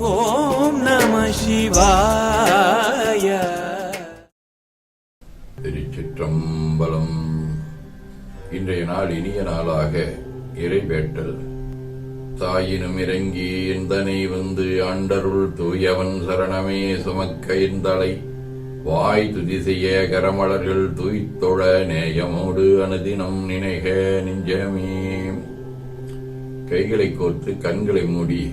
ஓம் நம சிவாய. திருச்சிற்றம்பலம். இன்றைய நாள் இனிய நாளாக இறைவேட்டல். தாயினும் இறங்கி இந்தனை வந்து ஆண்டருள் தூயவன் சரணமே சுமக்க இந்தலை வாய் துதி செய்ய கரமலர்கள் தூய்த்தொழ நேயமோடு அனுதினம் நினைக நெஞ்சமே. கைகளை கோர்த்து கண்களை மூடி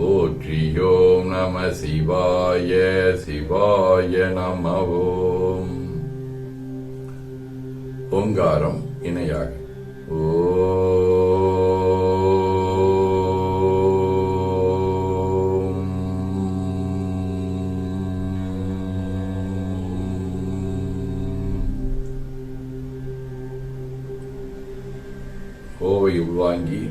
நம ஓம் நம சிவாய சிவாய நமவோம் ஓங்காரம் இணையாக. ஓ. கோவை உள்வாங்கி.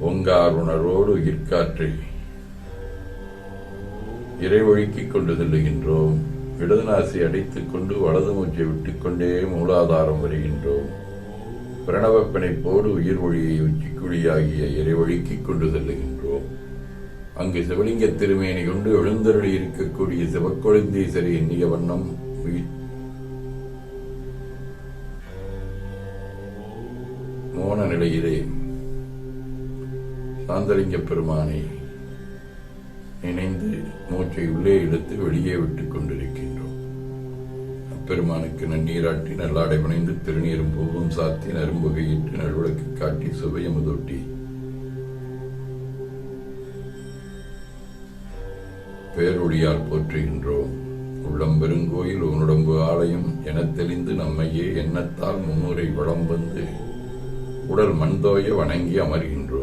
உணர்வோடு உயிர்காற்றை. இறைவழுக்கிக் கொண்டு செல்லுகின்றோம். இடது நாசி அடைத்துக் கொண்டு வலது மூச்சை விட்டுக்கொண்டே மூலாதாரம் வருகின்றோம். பிரணவப்பிணைப்போடு உயிர் ஒளியை உச்சிக்குழியாகிய இறைவழுக்கிக் கொண்டு செல்லுகின்றோம். அங்கு சிவலிங்க திருமேனி கொண்டு எழுந்தருளி இருக்கக்கூடிய சிவக்கொழுந்தீசரி எண்ணிய வண்ணம் மோன நிலையிலே சாந்தலிங்க பெருமானை. நினைந்து மூச்சை உள்ளே இழுத்து வெளியே விட்டுக் கொண்டிருக்கின்றோம். அப்பெருமானுக்கு நன்னீராட்டி நல்லாடை புனைந்து திருநீரும் பூவும் சாத்தி நரும்புகையிட்டு நல்விளக்கு காட்டி சுவையமுதொட்டி பேரொழியால் போற்றுகின்றோம். உள்ளம் பெருங்கோயில் உன்னுடம்பு ஆலயம் எனத் தெளிந்து நம்மையே எண்ணத்தால் முன்னுரை வளம் வந்து உடல் மண்தோய வணங்கி அமர்கின்றோம்.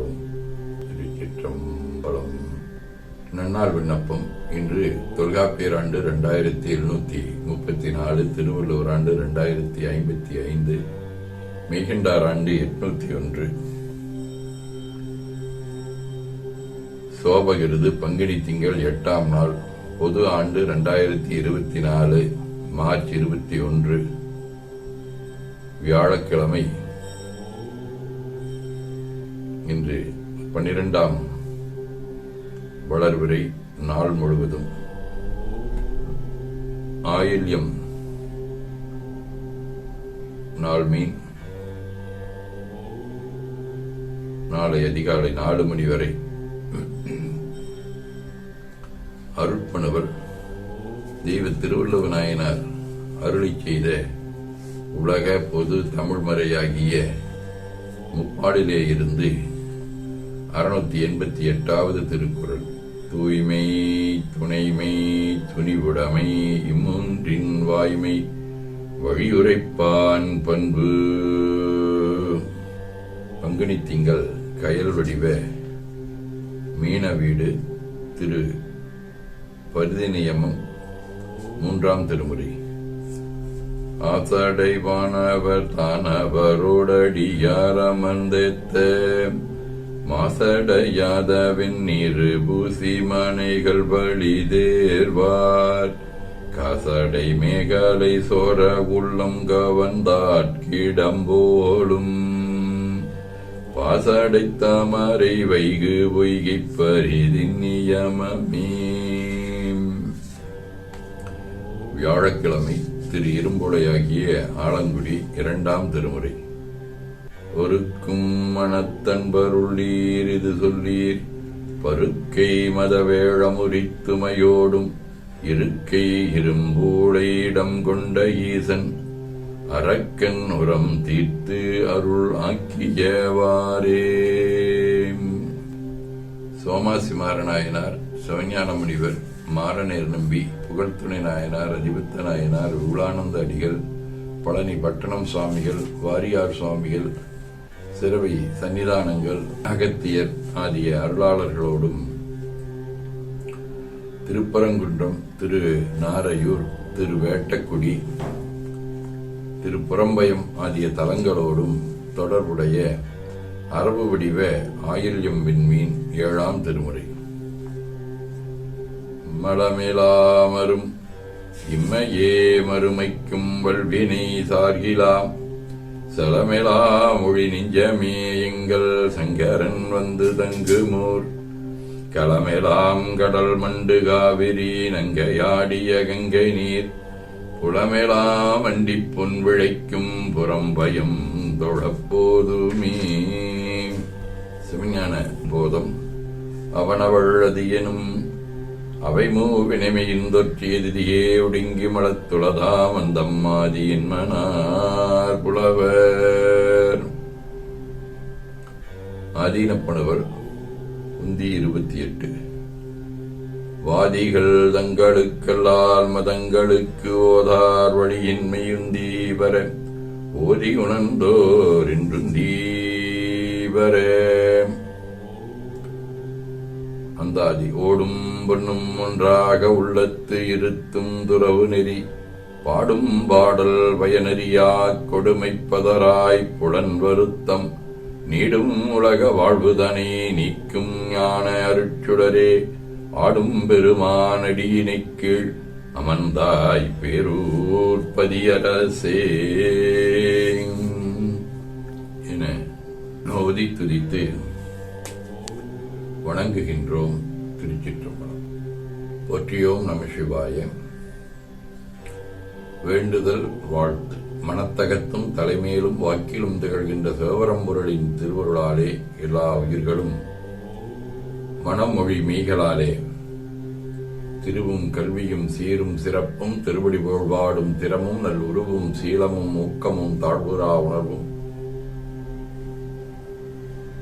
நன்னாள் விண்ணப்பம். இன்று தொல்காப்பியர் ஆண்டு ரெண்டாயிரத்தி எழுநூத்தி முப்பத்தி நாலு திருவள்ளுவர் ஆண்டு ரெண்டாயிரத்தி ஐம்பத்தி ஐந்து மெய்கண்டார் ஆண்டு எட்நூத்தி ஒன்று. சோபகிருது பங்குனி திங்கள் எட்டாம் நாள் பொது ஆண்டு ரெண்டாயிரத்தி இருபத்தி நாலு மார்ச் இருபத்தி ஒன்று. வியாழக்கிழமை இன்று பன்னிரெண்டாம் வளர்விரை நாள் முழுவதும். ஆயில்யம். நாள் மீன். நாளை அதிகாலை நாலு மணி வரை. அருட்பணவர் தெய்வ திருவள்ளுவ நாயனார் அருளி செய்த உலக பொது தமிழ் மறையாகிய முப்பாடிலே இருந்து அறுநூத்தி எண்பத்தி எட்டாவது திருக்குறள். தூய்மை துணைமை துணிவுடைமை இம்மூன்றின் வாய்மை வழியுரைப்பான் பண்பு. பங்குனி திங்கள் கயல் வடிவ மீன வீடு திரு பரிதிநியமம் மூன்றாம் திருமுறை. ஆசடைவானவர் தானவரோடடியார் மாசடையாதவின் இரு பூசி மனைகள் வழி தேர்வார் கசடை மேகலை சோர உள்ளம் கவர்ந்தாட்கிடம்போலும் பாசடை தாமரை வைகு பொய்கிப் பரிதின் நியமமே. வியாழக்கிழமை திரு இரும்புடையாகிய ஆலங்குடி இரண்டாம் திருமுறை. ஒருக்கும் மனத்தன்பருள்ளீர் இது சொல்லீர் பருக்கை மதவேழமுரித்துமையோடும் இருக்கை இரும்பூடையிடம் கொண்ட ஈசன். அரக்கன் உரம் தீர்த்து அருள் ஆக்கியவாரே சோமாசிமார நாயனார் சிவஞான முனிவர் மாறநேர் நம்பி புகழ்துணை நாயனார் அதிபத்த நாயனார் உலானந்த அடிகள் பழனி பட்டணம் சுவாமிகள் வாரியார் சுவாமிகள் சிறவி சன்னிதானங்கள் அகத்தியர் ஆகிய அருளாளர்களோடும் திருப்பரங்குன்றம் திரு நாரையூர் திரு வேட்டக்குடி திரு புறம்பயம் ஆகிய தலங்களோடும் தொடர்புடைய அரபு வடிவ ஆயில்யம் விண்மீன் ஏழாம் திருமுறை. மலமிலாமரும் இம்மையே மறுமைக்கும் வல்வினை சார்கிலாம். சலமெலா மொழி நெஞ்சமே எங்கள் சங்கரன் வந்து தங்குமோர். களமெலாம் கடல் மண்டு காவிரி நங்கையாடிய கங்கை நீர். புலமெலாம் வண்டி பொன் விளைக்கும் புறம்பயம் தொழப்போதுமே. சிவஞான போதம். அவனவள்ளது எனும் அவை மூவினைமையின் தொற்றியதியே ஒடுங்கி மலத்துளதாம் அந்தம்மாதியின் மனா. புலவர். ஆதீனப்பனவர் உந்தி இருபத்தி எட்டு வாதிகள் தங்களுக்கல்லால் மதங்களுக்கு ஓதார் வழியின்மையுந்தி வர ஓதி உணர்ந்தோர் என்றும் அந்தாதி ஓடும் பொண்ணும் ஒன்றாக உள்ளத்து இருத்தும் துறவு நெறி பாடும் பாடல் பயனறியாக் கொடுமைப்பதராய் புலன் வருத்தம். நீடும் உலக வாழ்வுதனை நீக்கும் ஞான அருட்சுடரே ஆடும் பெருமானடியினைக் கீழ் அமர்ந்தாய் பேரூர்பதியரசே என நோதி துதித்து வணங்குகின்றோம் திருச்சிற்றம்பலம். போற்றியோம் நம சிவாயம் வேண்டுதல் வாழ்த்து. மனத்தகத்தும் தலைமையிலும் வாக்கிலும் திகழ்கின்ற சிவபரம்பொருளின் திருவருளாலே எல்லா உயிர்களும் மனமொழி மெய்களாலே திருவும் கல்வியும் சீரும் சிறப்பும் திருவடி புகழ்வாடும் திறமும் நல் உருவும் சீலமும் ஊக்கமும் தாழ்வுரா உணர்வும்.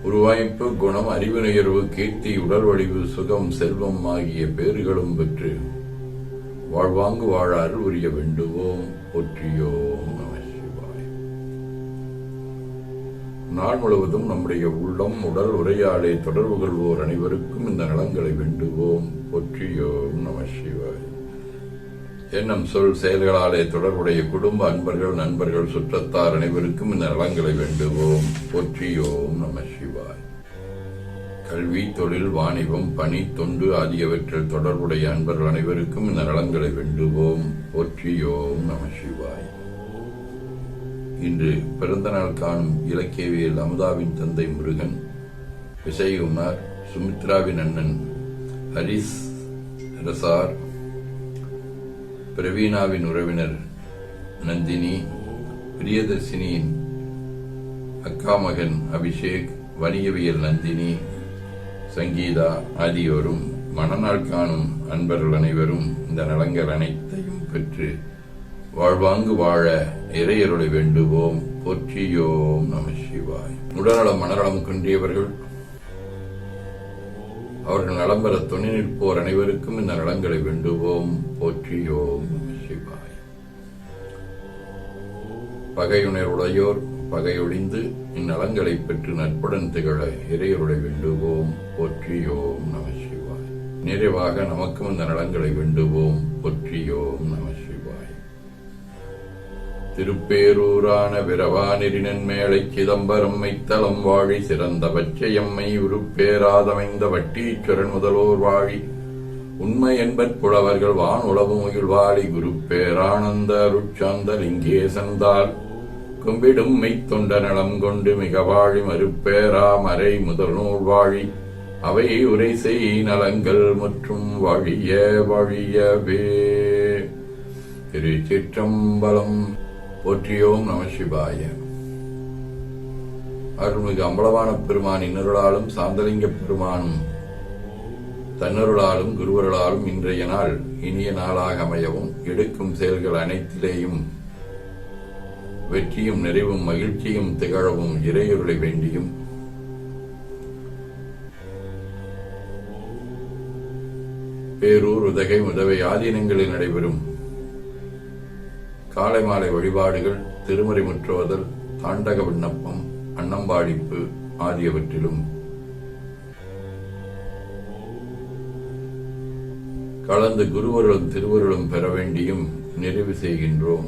உருவாய்ப்பு குணம் அறிவு நுயர்வு கீர்த்தி உடல் வடிவு சுகம் செல்வம் ஆகிய பேறுகளும் பெற்று வாழ்வாங்கு வாழாறு உரிய வேண்டுவோம். ஒற்றியோம் நம சிவாய். நாள் முழுவதும் நம்முடைய உள்ளம் உடல் உரையாடை தொடர்பு கொள்வோர் அனைவருக்கும் இந்த நலங்களை வேண்டுவோம். ஒற்றியோம் நம சிவாய். எண்ணம் சொல் செயல்களாலே தொடர்புடைய குடும்ப அன்பர்கள் நண்பர்கள் சுற்றத்தார் அனைவருக்கும் இந்த நலங்களை வேண்டுவோம். ஒற்றியோம் நம சிவாய். கல்வி தொழில் வாணிபம் பணி தொண்டு ஆகியவற்றில் தொடர்புடைய அன்பர்கள் அனைவருக்கும் இந்த நலன்களை வெண்டுவோம். போற்றியோம் நம சிவாய். இன்று பிறந்தநாள் காணும் இலக்கியவியல் அமுதாவின் தந்தை முருகன் விஜயகுமார் சுமித்ராவின் அண்ணன் ஹரிஸ் ரசார் பிரவீனாவின் உறவினர் நந்தினி பிரியதர்சினியின் அக்கா மகன் அபிஷேக் வணிகவியல் நந்தினி சங்கீதா ஆகியோரும் மணநாள் காணும் அன்பர்கள் அனைவரும் இந்த நலங்கள் அனைத்தையும் பெற்று வாழ்வாங்கு வாழ இறையருளை வேண்டுவோம். போற்றியோம் நம சிவாய். உடல்நலம் மனநலம் குன்றியவர்கள் அவர்கள் நலம் பெற துணை நிற்போர் அனைவருக்கும் இந்த நலங்களை வேண்டுவோம். போற்றியோம் நம சிவாய். பகையுணர்வுடையோர் பகையொழிந்து இந்நலங்களை பெற்று நட்புடன் திகழ இறையருளை வேண்டுவோம் போற்றியோம் நம சிவாய். நிறைவாக நமக்கும் இந்த நலங்களை வேண்டுவோம் போற்றியோம் நம சிவாய். திருப்பேரூரான விரவானிரினன் மேலை சிதம்பரம் மைத்தலம் வாழி சிறந்த பச்சையம்மை உருப்பேராதமைந்த வட்டீச்சரன் முதலோர் வாழி. உண்மை என்பற் புலவர்கள் வான் உளவு முகில் வாழி குருப்பேரானந்த அருட்சாந்த லிங்கேசந்தால் விடும் மெய்த்தொண்ட நலம் கொண்டு மிக வாழி மறுப்பேரா மறை முதல் நூல் வாழி. அவை உரை செய் நலங்கள் மற்றும் வழிய வழியவே. திரு சிற்றம்பலம் போற்றியோம் நம சிவாய. அருள்மிகு அம்பலவான பெருமான் இன்னருளாலும் சாந்தலிங்க பெருமானும் தன்னருளாலும் குருவருளாலும் இன்றைய நாள் இனிய நாளாக அமையவும் எடுக்கும் செயல்கள் அனைத்திலேயும் வெற்றியும் நிறைவும் மகிழ்ச்சியும் திகழவும் இறையொருளை வேண்டியும். பேரூர் உதகை உதவை ஆதீனங்களில் நடைபெறும் காலை மாலை வழிபாடுகள் திருமறை முற்றுவதல் தாண்டக விண்ணப்பம் அன்னம்பாடிப்பு ஆகியவற்றிலும். கலந்து குருவருளும் திருவருளும் பெற வேண்டியும் நிறைவு செய்கின்றோம்.